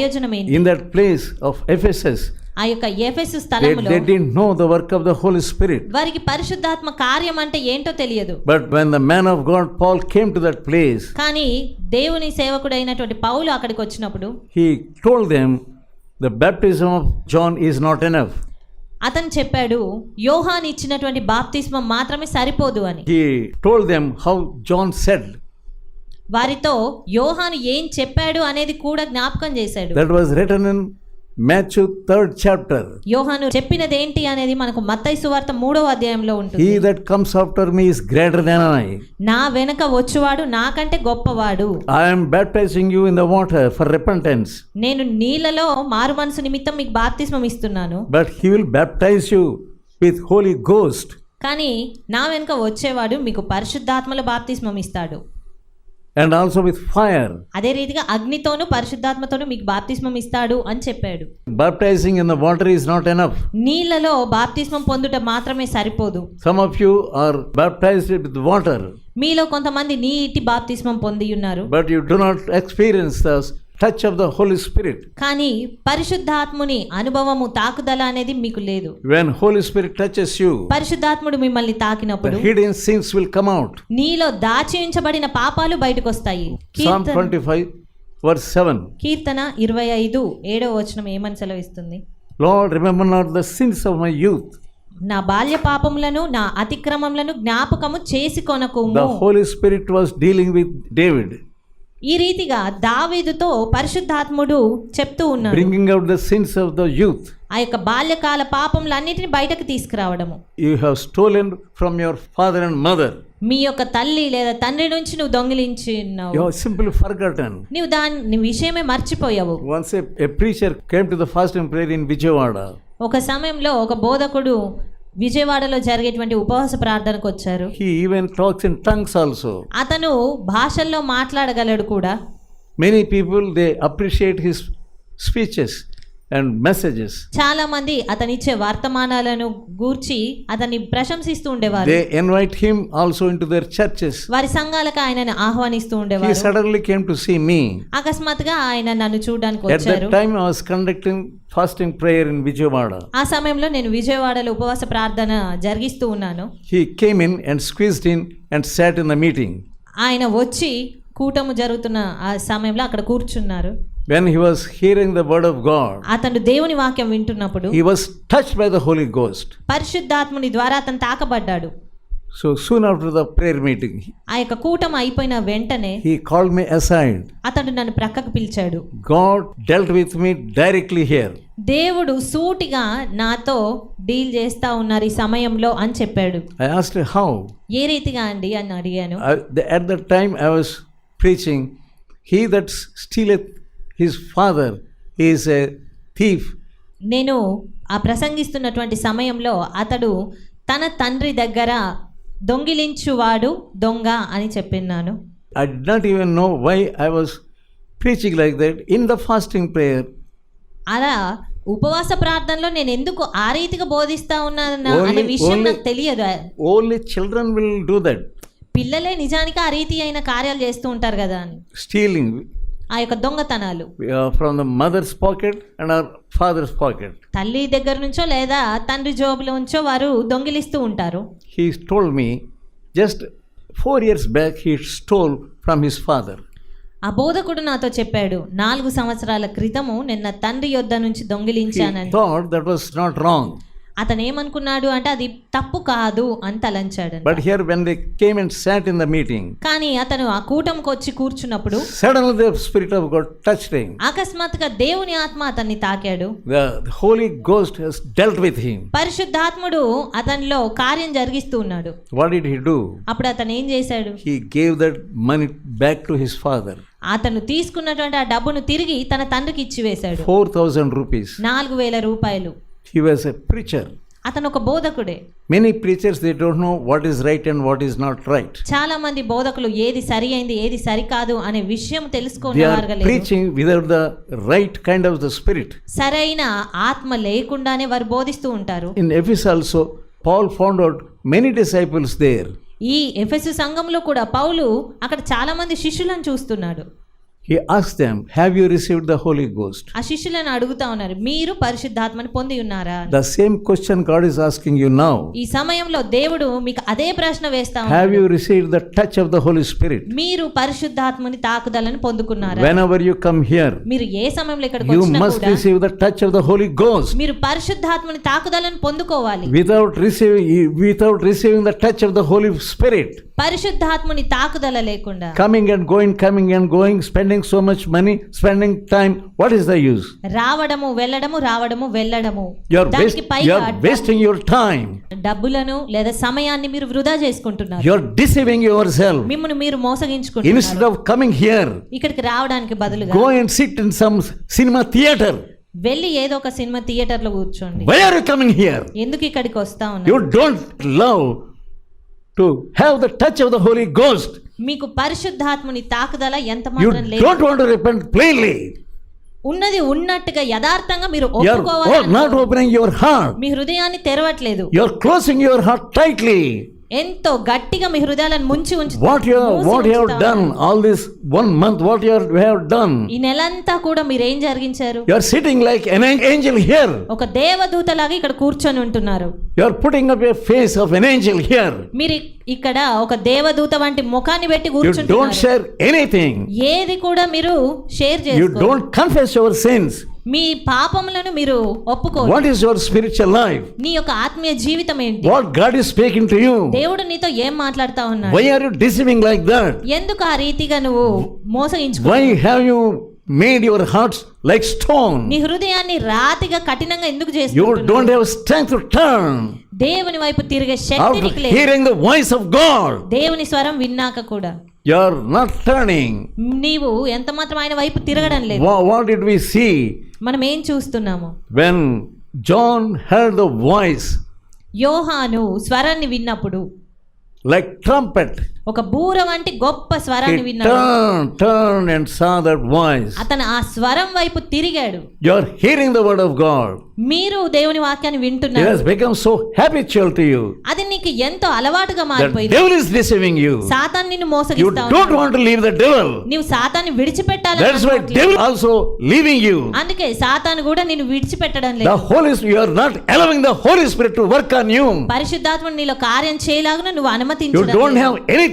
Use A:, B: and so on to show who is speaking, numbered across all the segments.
A: ప్రయోజనం ఏంటి
B: in that place of Ephesus
A: ఆ ఎఫెస్ స్థలంలో
B: they did know the work of the holy spirit
A: వారికి పరిశుద్ధాత్మ కార్యం అంటే ఏంటో తెలియదు.
B: But when the man of God Paul came to that place
A: కానీ దేవుని సేవకుడు అయినటువంటి పౌలు అక్కడికి వచ్చినప్పుడు
B: he told them the baptism of John is not enough
A: అతను చెప్పాడు యోహాన్ ఇచ్చినటువంటి బాప్తిస్మం మాత్రమే సరిపోదు అని. వారితో యోహాను ఏం చెప్పాడు అనేది కూడా జ్ఞాపకం చేశాడు.
B: That was written in third chapter
A: యోహాను చెప్పినది అనేది మనకు మత్తయి సువార్త మూడవ అధ్యాయంలో ఉంటుంది.
B: He that comes after me greater than
A: నా వెనక వచ్చేవాడు నాకంటే గొప్పవాడు.
B: I am baptising you in the water for repentance
A: నేను నీళ్ళలో మారు నిమిత్తం మీకు బాప్తిస్మం ఇస్తున్నాను.
B: But he will baptise with holy ghost
A: కానీ నా వెనుక వచ్చేవాడు మీకు పరిశుద్ధాత్మల బాప్తిస్మం ఇస్తాడు.
B: అండ్ ఆల్సో విత్ ఫైర్
A: అదే రీతిగా అగ్నితోను పరిశుద్ధాత్మతోను మీకు బాప్తిస్మం ఇస్తాడు అని చెప్పాడు.
B: Baptising in the water is not enough
A: నీళ్ళలో బాప్తిస్మం పొందుట మాత్రమే సరిపోదు.
B: Some of you are baptised with water
A: మీలో కొంతమంది నీటి బాప్తిస్మం పొంది ఉన్నారు.
B: But you do not experience the touch of the holy spirit
A: కానీ పరిశుద్ధాత్ముని అనుభవము తాకుదల అనేది మీకు లేదు.
B: When holy spirit touch you
A: పరిశుద్ధాత్ముడు మిమ్మల్ని తాకినప్పుడు
B: hidden sins will come out
A: నీలో దాచి ఉంచబడిన పాపాలు బయటకు వస్తాయి సామ్
B: 25 వర్స్ 7
A: కీర్తన 25 ఏడవ వచనం ఏమని సెలవిస్తుంది?
B: Lord remember not the sins of my
A: నా బాల్య పాపములను నా అతిక్రమములను జ్ఞాపకము చేసుకొనకుము
B: the holy spirit was dealing with David
A: ఈ రీతిగా దావీదుతో పరిశుద్ధాత్ముడు చెప్తూ ఉన్నాడు.
B: Bringing out the sins of the youth
A: ఆ యొక్క బాల్యకాల పాపంలో అన్నిటిని బయటకు తీసుకురావడము.
B: You have stolen from your father and mother
A: మీ యొక్క తల్లి లేదా తండ్రి నుంచి నువ్వు దొంగిలించి ఉన్నావు
B: యు సింపుల్ ఫర్గాటన్
A: నువ్వు దాని విషయమే మర్చిపోయావు.
B: Once preacher came to the fasting prayer Vijayawada
A: ఒక సమయంలో ఒక బోధకుడు విజయవాడలో జరిగేటువంటి ఉపవాస ప్రార్థనకు వచ్చారు.
B: Even talks in tongues also
A: అతను భాషల్లో మాట్లాడగలడు కూడా.
B: Many people they appreciate his speeches and messages.
A: చాలా మంది అతనిచ్చే వర్తమానాలను గూర్చి అతన్ని ప్రశంసిస్తూ ఉండేవారు
B: They invite him also into their churches.
A: వారి సంఘాలకు ఆయనను ఆహ్వానిస్తూ
B: He
A: ఉండేవారు
B: suddenly came to see me.
A: అకస్మాత్తుగా ఆయన నన్ను చూడడానికి
B: At
A: వచ్చారు
B: that time, I was conducting fasting prayer in Vijayawada.
A: ఆ సమయంలో నేను విజయవాడలో ఉపవాస ప్రార్థన జరిగిస్తూ ఉన్నాను
B: He came in and squeezed in and sat in the meeting.
A: ఆయన వచ్చి కూటము జరుగుతున్న ఆ సమయంలో అక్కడ కూర్చున్నారు
B: When he was hearing the word of God,
A: అతను దేవుని వాక్యం వింటున్నప్పుడు
B: he was touched by the Holy Ghost.
A: పరిశుద్ధాత్ముని ద్వారా అతను తాకబడ్డాడు
B: So soon after the prayer meeting,
A: ఆ యొక్క కూటం అయిపోయిన వెంటనే
B: he called me aside.
A: అతడు నన్ను ప్రక్కకు పిలిచాడు
B: God dealt with me directly here.
A: దేవుడు సూటిగా నాతో డీల్ చేస్తా ఉన్నారు ఈ సమయంలో అని చెప్పాడు
B: I asked how.
A: ఏ రీతిగా అండి అని అడిగాను
B: I, the, at that time, I was preaching, He that his father is a thief
A: నేను ఆ ప్రసంగిస్తున్నటువంటి సమయంలో అతడు తన తండ్రి దగ్గర దొంగిలించువాడు దొంగ అని చెప్పిన్నాను.
B: I did not even know why I was preaching like that in the fasting prayer
A: అలా ఉపవాస ప్రార్థనలో నేను ఎందుకు ఆ రీతిగా బోధిస్తా ఉన్నాను అనే విషయం నాకు తెలియదు.
B: Only children will do that
A: పిల్లలే నిజానికి ఆ రీతి అయిన కార్యాలు చేస్తూ ఉంటారు కదా అని.
B: స్టీలింగ్
A: ఆ యొక్క దొంగతనాలు.
B: From the mother's pocket and or father's pocket
A: తల్లి దగ్గర నుంచో లేదా తండ్రి జోబులో ఉంచో వారు దొంగిలిస్తూ ఉంటారు.
B: He stole me just four years back he stole from his father
A: ఆ బోధకుడు నాతో చెప్పాడు నాలుగు సంవత్సరాల క్రితము నిన్న తండ్రి యొద్ద నుంచి దొంగిలించానని.
B: దట్ వాస్ నాట్ రాంగ్
A: అతను ఏమనుకున్నాడు అంటే అది తప్పు కాదు అని తలంచాడు
B: but here when they came and sat in the meeting
A: కానీ అతను ఆ కూటమికి వచ్చి కూర్చున్నప్పుడు
B: suddenly the spirit of God touch him
A: అకస్మాత్తుగా దేవుని ఆత్మ అతన్ని తాకాడు.
B: The holy ghost has dealt with him
A: పరిశుద్ధాత్ముడు అతనిలో కార్యం జరిగిస్తూ ఉన్నాడు.
B: వాట్ డిడ్ హి డు
A: అప్పుడు అతను ఏం చేశాడు?
B: He gave that money back to his father
A: అతను తీసుకున్నటువంటి ఆ డబ్బును తిరిగి తన తండ్రికి ఇచ్చి
B: వేశాడు ఫోర్ థౌసండ్ రూపీస్
A: నాలుగు వేల రూపాయలు.
B: He was a preacher.
A: అతను ఒక బోధకుడే
B: Many preachers, they don't know what is right and what is not right.
A: చాలా మంది బోధకులు ఏది సరి అయింది ఏది సరికాదు అనే విషయం లేదు
B: preaching without the right kind of the Spirit.
A: సరైన ఆత్మ లేకుండానే వారు బోధిస్తూ ఉంటారు
B: In Ephesus also, Paul found out many disciples there.
A: ఈ ఎఫెసు సంఘంలో కూడా పౌలు అక్కడ చాలా మంది శిష్యులను చూస్తున్నాడు
B: he asked them, Have you received the Holy Ghost?
A: ఆ శిష్యులను అడుగుతా ఉన్నారు మీరు పరిశుద్ధాత్మని పొంది ఉన్నారా అని.
B: The same question God is asking you now.
A: ఈ సమయంలో దేవుడు మీకు అదే ప్రశ్న వేస్తా ఉన్నాడు.
B: Have you received the touch of the Holy Spirit?
A: మీరు పరిశుద్ధాత్మని తాకుదలను పొందుకున్నారా
B: Whenever you come here,
A: మీరు ఏ సమయంలో ఇక్కడికి
B: you
A: వచ్చినా
B: must
A: కూడా
B: receive the touch of the Holy Ghost.
A: మీరు పరిశుద్ధాత్మని తాకుదలను పొందుకోవాలి
B: Without receiving, without receiving the touch of the Holy Spirit,
A: పరిశుద్ధాత్మని తాకుదల లేకుండా
B: coming and going, coming and going, spending so much money spending time what is the use
A: రావడము వెళ్ళడము రావడము వెళ్ళడము.
B: వేస్టింగ్ యువర్ టైం
A: డబ్బులను లేదా సమయాన్ని మీరు వృధా చేసుకుంటున్నారు.
B: యువర్ డిసీవింగ్ యువర్ సెల్ఫ్
A: మిమ్మల్ని మీరు మోసగించుకుంటున్నారు.
B: ఇన్స్టెడ్ ఆఫ్ కమింగ్ హియర్
A: ఇక్కడికి రావడానికి బదులుగా
B: go and sit in some cinema theatre
A: వెళ్ళి ఏదో ఒక సినిమా థియేటర్లో కూర్చోండి.
B: Why are you coming here
A: ఎందుకు ఇక్కడికి వస్తా ఉన్నారు?
B: You don't love to have the touch of the holy ghost
A: మీకు పరిశుద్ధాత్ముని తాకుదల ఎంత మాత్రం లేదు. ఉన్నది ఉన్నట్టుగా యథార్థంగా మీరు ఒప్పుకోవాలి
B: యు ఆర్
A: మీ హృదయాన్ని తెరవట్లేదు.
B: You closing your heart tightly
A: ఎంతో గట్టిగా మీ హృదయాలను ముంచి ఉంచు
B: what you what you have done all this one month what you have done
A: ఈ నెలంతా కూడా మీరు ఏం జరిగించారు
B: you are sitting like an angel here
A: ఒక దేవదూత లాగా ఇక్కడ కూర్చొని ఉంటున్నారు.
B: You are putting up your face of an angel here
A: మీరు ఇక్కడ ఒక దేవదూత వంటి ముఖాన్ని పెట్టి
B: కూర్చుంటారు
A: డోంట్
B: షేర్ ఎనీథింగ్
A: ఏది కూడా మీరు షేర్
B: చేయకూడదు
A: you
B: don't confess your sins
A: మీ పాపములను మీరు ఒప్పుకో
B: what is your spiritual life
A: నీ యొక్క ఆత్మీయ జీవితం ఏంటి?
B: What God is speaking to you
A: దేవుడు నీతో ఏం మాట్లాడుతా ఉన్నాడు?
B: Why are you deceiving like that
A: ఎందుకు ఆ రీతిగా నువ్వు మోసగించు
B: why have you made your hearts like stone
A: నీ హృదయాన్ని రాతిగా కఠినంగా ఎందుకు
B: చేస్తున్నావు
A: you
B: don't have strength to turn
A: దేవుని వైపు తిరిగే శక్తి నీకు లేదు.
B: Hearing the voice of God
A: దేవుని స్వరం విన్నాక కూడా.
B: You're not turning.
A: నీవు ఎంత మాత్రం ఆయన వైపు తిరగడం లేదు
B: Wha- What did we see
A: మనం ఏం చూస్తున్నాము
B: when John heard the voice
A: యోహాను స్వరాన్ని విన్నప్పుడు
B: like trumpet?
A: ఒక బూర వంటి గొప్ప స్వరాన్ని విన్నాడు.
B: టర్న్ అండ్ సా వాయిస్
A: అతను ఆ స్వరం వైపు తిరిగాడు.
B: You are hearing word of God
A: మీరు దేవుని వాక్యాన్ని వింటున్నారు. అది నీకు ఎంతో అలవాటుగా మారిపోయింది.
B: దేవుల్ ఇస్ డిసీవింగ్ యు
A: సాతాన్ నిన్ను మోసగిస్తా ఉన్నాడు. యు సాతాన్ని
B: విడిచిపెట్టాలి లీవింగ్ యు
A: అందుకే సాతాన్ కూడా నేను విడిచిపెట్టడం లేదు.
B: The holy spirit you are not allowing work on you
A: పరిశుద్ధాత్మ నీలో కార్యం చేయలాగా నువ్వు అనుమతించలేదు
B: you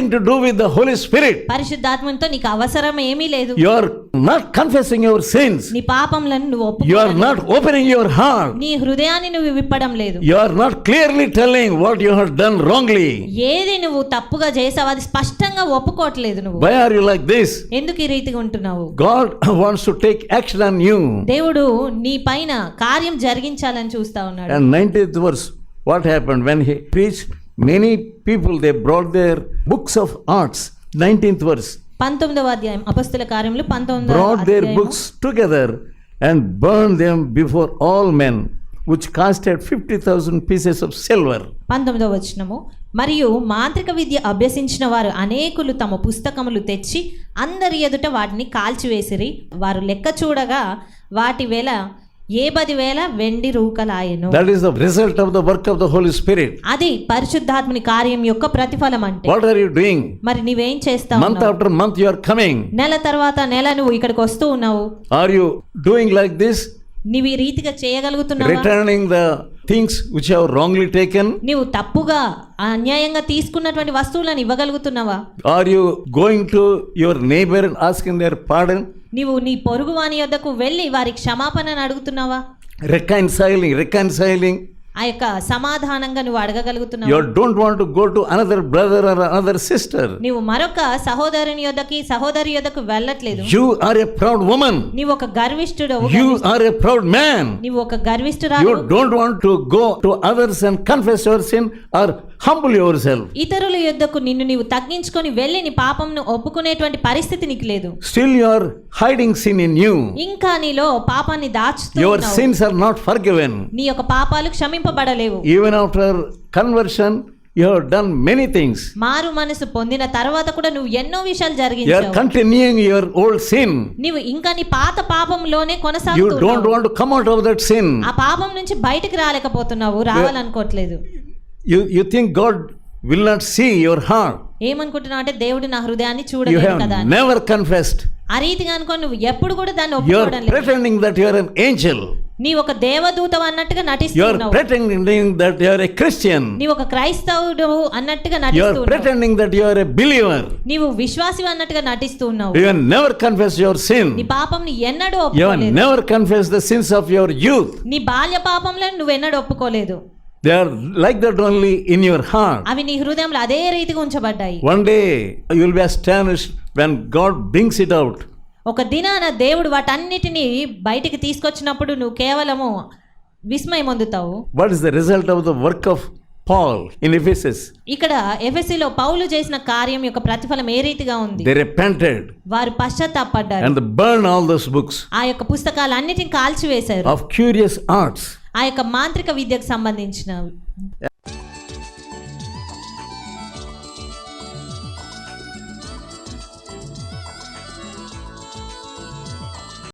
B: nothing to do with the holy spirit
A: పరిశుద్ధాత్మంతో నీకు అవసరం ఏమీ లేదు.
B: You are not confessing your sins
A: నీ పాపములను నువ్వు open
B: you are not opening your heart
A: నీ హృదయాన్ని నువ్వు విప్పడం లేదు.
B: You are not clearly telling what you have done wrongly
A: ఏది నువ్వు తప్పుగా చేసావు అది స్పష్టంగా ఒప్పుకోవట్లేదు నువ్వు.
B: Why are you like this
A: ఎందుకు ఈ రీతిగా ఉంటున్నావు?
B: God wants to take action on you
A: దేవుడు నీ పైన కార్యం జరిగించాలని చూస్తా ఉన్నాడు.
B: And 90th verse what happened when he preached Many people they brought their books of arts. 19th verse.
A: పంతొమ్మిదవ అధ్యాయం అపస్తుల కార్యములు పంతొమ్మిదవ
B: brought their
A: అధ్యాయము.
B: books together and burned them before all men, which costed 50,000 pieces of silver.
A: పంతొమ్మిదవ వచనము మరియు మాంత్రిక విద్య అభ్యసించిన వారు అనేకులు తమ పుస్తకములు తెచ్చి అందరి ఎదుట వాటిని కాల్చివేసిరి వారు లెక్క చూడగా వాటి వేల ఏ పది వేల వెండి రూకలాయను.
B: That is the result of the work of the Holy Spirit
A: అది పరిశుద్ధాత్మని కార్యం యొక్క ప్రతిఫలం అంటే
B: వాట్ ఆర్ యు డూయింగ్
A: మరి నీవు ఏం చేస్తావు
B: month after month you are coming
A: నెల తర్వాత నెల నువ్వు ఇక్కడికి వస్తూ ఉన్నావు.
B: Are you doing like this
A: నీవి రీతిగా చేయగలుగుతున్నావా?
B: Returning the things which have wrongly taken
A: నీవు తప్పుగా అన్యాయంగా తీసుకున్నటువంటి వస్తువులను ఇవ్వగలుగుతున్నావా?
B: Are you going to your neighbour asking their pardon
A: నీవు నీ పొరుగువాని వద్దకు వెళ్ళి వారి క్షమాపణను అడుగుతున్నావా?
B: రికన్సైలింగ్ రికన్సైలింగ్
A: ఆ యొక్క సమాధానంగా నువ్వు అడగగలుగుతున్నావు.
B: You don't want to go to another brother or another sister
A: నీవు మరొక సహోదరుని యొద్దకి సహోదరి యొద్దకు వెళ్ళట్లేదు.
B: You are a proud woman
A: నీవు ఒక గర్విష్ఠుడవు
B: you are a proud man
A: నీవు ఒక గర్విష్ఠురాలు.
B: You don't want to go to others and confess your sin or humble yourself
A: ఇతరుల యుద్ధకు నిన్ను నీవు తగ్గించుకొని వెళ్ళి నీ పాపంను ఒప్పుకునేటువంటి పరిస్థితి నీకు లేదు.
B: Still your hiding sin in you
A: ఇంకా నీలో పాపాన్ని దాచుతూ
B: your sins are not forgiven
A: నీ యొక్క పాపాలు క్షమింపబడలేవు.
B: Even after conversion you have done many things
A: మారు మనసు పొందిన తర్వాత కూడా నువ్వు ఎన్నో విషయాలు జరిగించావు
B: you are continuing your old sin
A: నీవు ఇంకా నీ పాత పాపంలోనే
B: కొనసాగుతున్నావు
A: you
B: don't want to come out of that sin
A: ఆ పాపం నుంచి బయటికి రాలేకపోతున్నావు రావాలనుకోవట్లేదు.
B: You, you think God will not see your heart.
A: ఏమనుకుంటున్నావు అంటే దేవుడు నా హృదయాన్ని
B: You
A: చూడలేదు
B: have
A: కదా అని.
B: never confessed.
A: ఆ రీతిగా అనుకొని నువ్వు ఎప్పుడు కూడా దాన్ని
B: You
A: ఒప్పుకోవడం
B: are
A: లేదు
B: pretending that you are an angel.
A: నీ ఒక దేవదూత అన్నట్టుగా
B: You
A: నటిస్తున్నావు
B: are pretending that you are a Christian.
A: నీవు ఒక క్రైస్తవుడు అన్నట్టుగా
B: You are
A: నటిస్తున్నావు
B: pretending that you are a believer.
A: నీవు విశ్వాసి అన్నట్టుగా నటిస్తూ ఉన్నావు
B: You have never confessed your
A: నీ
B: sin.
A: పాపం నీ ఎన్నడూ
B: You have
A: ఒప్పుకోలేదు
B: never confessed the sins of your youth.
A: నీ బాల్య పాపంలో నువ్వు ఎన్నడూ ఒప్పుకోలేదు
B: They are like that only in your heart.
A: అవి నీ హృదయంలో అదే రీతిగా ఉంచబడ్డాయి
B: One day you will be astonished when God brings it out.
A: ఒక దినాన దేవుడు వాటన్నిటిని బయటికి తీసుకొచ్చినప్పుడు నువ్వు కేవలము విస్మయం పొందుతావు
B: What is the result of the work of Paul in Ephesus?
A: ఇక్కడ ఎఫెసిలో పౌలు చేసిన కార్యం యొక్క ప్రతిఫలం ఏ రీతిగా ఉంది
B: They repented
A: వారు పశ్చాత్తాపడ్డారు
B: and they burned all those books
A: ఆ యొక్క పుస్తకాలన్నిటిని కాల్చివేశారు
B: of curious arts.
A: ఆ యొక్క మాంత్రిక విద్యకు సంబంధించిన